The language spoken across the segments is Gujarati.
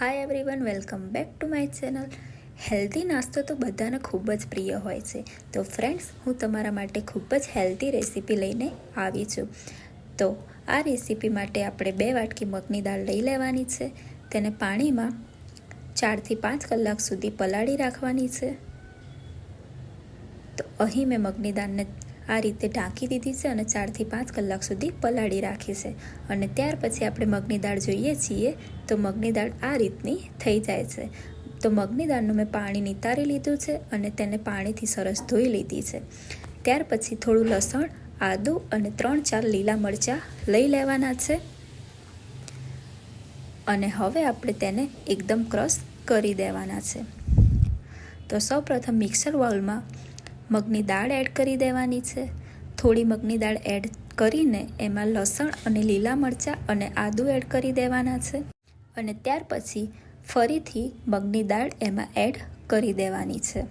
Hi everyone welcome back to my channel healthy નાસ્તો તો બધાને ખૂબ જ પ્રિય હોય છે. તો ફ્રેન્ડ્સ હું તમારા માટે ખૂબ જ હેલ્ધી રેસીપી લઈને આવી છું. તો આ રેસીપી માટે આપણે બે વાટકી મગની દાળ લઈ લેવાની છે. તેને પાણીમાં ચારથી પાંચ કલાક સુધી પલાળી રાખવાની છે. તો અહીં મેં મગની દાળને આ રીતે ઢાંકી દીધી છે અને ચારથી પાંચ કલાક સુધી પલાળી રાખી છે. અને ત્યાર પછી આપણે મગની દાળ જોઈએ છીએ, તો મગની દાળ આ રીતની થઈ જાય છે. તો મગની દાળનું મેં પાણી નિતારી લીધું છે અને તેને પાણીથી સરસ ધોઈ લીધી છે. ત્યાર પછી થોડું લસણ, આદું અને ત્રણ ચાર લીલા મરચાં લઈ લેવાના છે. અને હવે આપણે તેને એકદમ ક્રશ કરી દેવાના છે. તો સૌપ્રથમ મિક્સર બાઉલમાં મગની દાળ એડ કરી દેવાની છે. થોડી મગની દાળ એડ કરીને એમાં લસણ અને લીલા મરચાં અને આદું એડ કરી દેવાના છે. અને ત્યાર પછી ફરીથી મગની દાળ એમાં એડ કરી દેવાની છે.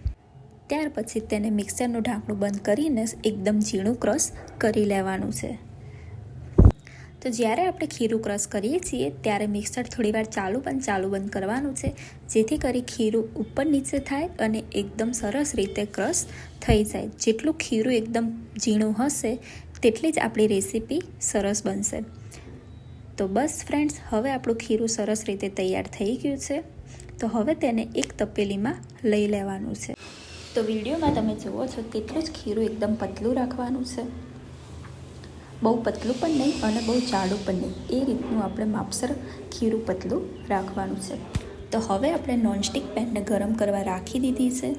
ત્યાર પછી તેને મિક્સરનું ઢાંકણું બંધ કરીને એકદમ ઝીણું ક્રશ કરી લેવાનું છે. તો જ્યારે આપણે ખીરું ક્રશ કરીએ છીએ, ત્યારે મિક્સર થોડીવાર ચાલુ પણ ચાલુ બંધ કરવાનું છે, જેથી કરી ખીરું ઉપર નીચે થાય અને એકદમ સરસ રીતે ક્રશ થઈ જાય. જેટલું ખીરું એકદમ ઝીણું હશે, તેટલી જ આપણી રેસીપી સરસ બનશે. તો બસ ફ્રેન્ડ્સ, હવે આપણું ખીરું સરસ રીતે તૈયાર થઈ ગયું છે. તો હવે તેને એક તપેલીમાં લઈ લેવાનું છે. તો વિડીયોમાં તમે જુઓ છો, તેટલું જ ખીરું એકદમ પતલું રાખવાનું છે. બહુ પતલું પણ નહીં અને બહુ જાડું પણ નહીં. એ રીતનું આપણે માપસર ખીરું પતલું રાખવાનું છે. તો હવે આપણે નોનસ્ટિક પેનને ગરમ કરવા રાખી દીધી છે.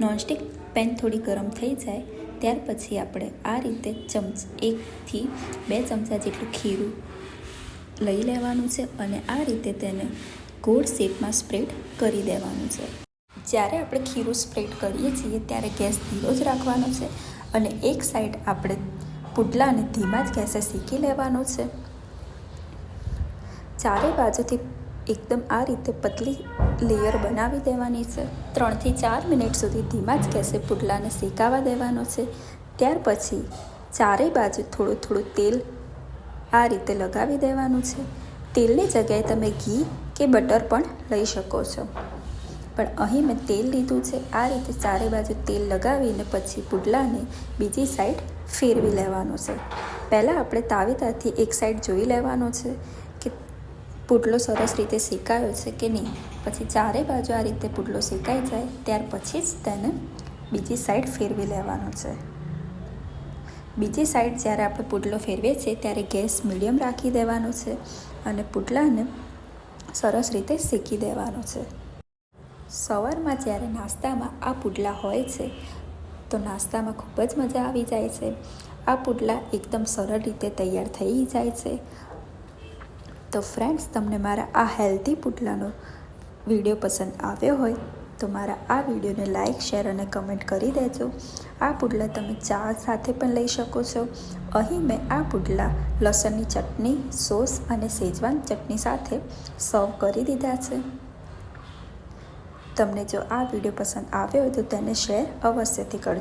નોનસ્ટિક પેન થોડી ગરમ થઈ જાય, ત્યાર પછી આપણે આ રીતે ચમચ એકથી બે ચમચા જેટલું ખીરું લઈ લેવાનું છે અને આ રીતે તેને ગોળ શેપમાં સ્પ્રેડ કરી દેવાનું છે. જ્યારે આપણે ખીરું સ્પ્રેડ કરીએ છીએ, ત્યારે ગેસ ધીરો જ રાખવાનો છે અને એક સાઈડ આપણે પુડલાને ધીમા જ ગેસે શીખી લેવાનો છે. ચારે બાજુથી એકદમ આ રીતે પતલી લેયર બનાવી દેવાની છે. ત્રણથી ચાર મિનિટ સુધી ધીમા જ ગેસે પુડલાને શેકાવા દેવાનો છે. ત્યાર પછી ચારેય બાજુ થોડું થોડું તેલ આ રીતે લગાવી દેવાનું છે. તેલની જગ્યાએ તમે ઘી કે બટર પણ લઈ શકો છો. પણ અહીં મેં તેલ લીધું છે. આ રીતે ચારે બાજુ તેલ લગાવીને પછી પુડલાને બીજી સાઈડ ફેરવી લેવાનો છે. પહેલાં આપણે તાવેતાથી એક સાઈડ જોઈ લેવાનો છે કે પુડલો સરસ રીતે શેકાયો છે કે નહીં. પછી ચારે બાજુ આ રીતે પુડલો શેકાઈ જાય, ત્યાર પછી જ તેને બીજી સાઈડ ફેરવી લેવાનો છે. બીજી સાઈડ જ્યારે આપણે પુડલો ફેરવીએ છીએ ત્યારે ગેસ મીડિયમ રાખી દેવાનો છે અને પુડલાને સરસ રીતે શેકી દેવાનો છે. સવારમાં જ્યારે નાસ્તામાં આ પુડલા હોય છે, તો નાસ્તામાં ખૂબ જ મજા આવી જાય છે. આ પુડલા એકદમ સરળ રીતે તૈયાર થઈ જાય છે. તો ફ્રેન્ડ્સ તમને મારા આ હેલ્ધી પુડલાનો વીડિયો પસંદ આવ્યો હોય, તો મારા આ વિડીયોને લાઇક શેર અને કમેન્ટ કરી દેજો. આ પુડલા તમે ચા સાથે પણ લઈ શકો છો. અહીં મેં આ પુડલા લસણની ચટણી, સોસ અને સેજવાન ચટણી સાથે સર્વ કરી દીધા છે. તમને જો આ વીડિયો પસંદ આવ્યો હોય તો તેને શેર અવશ્યથી કરજો.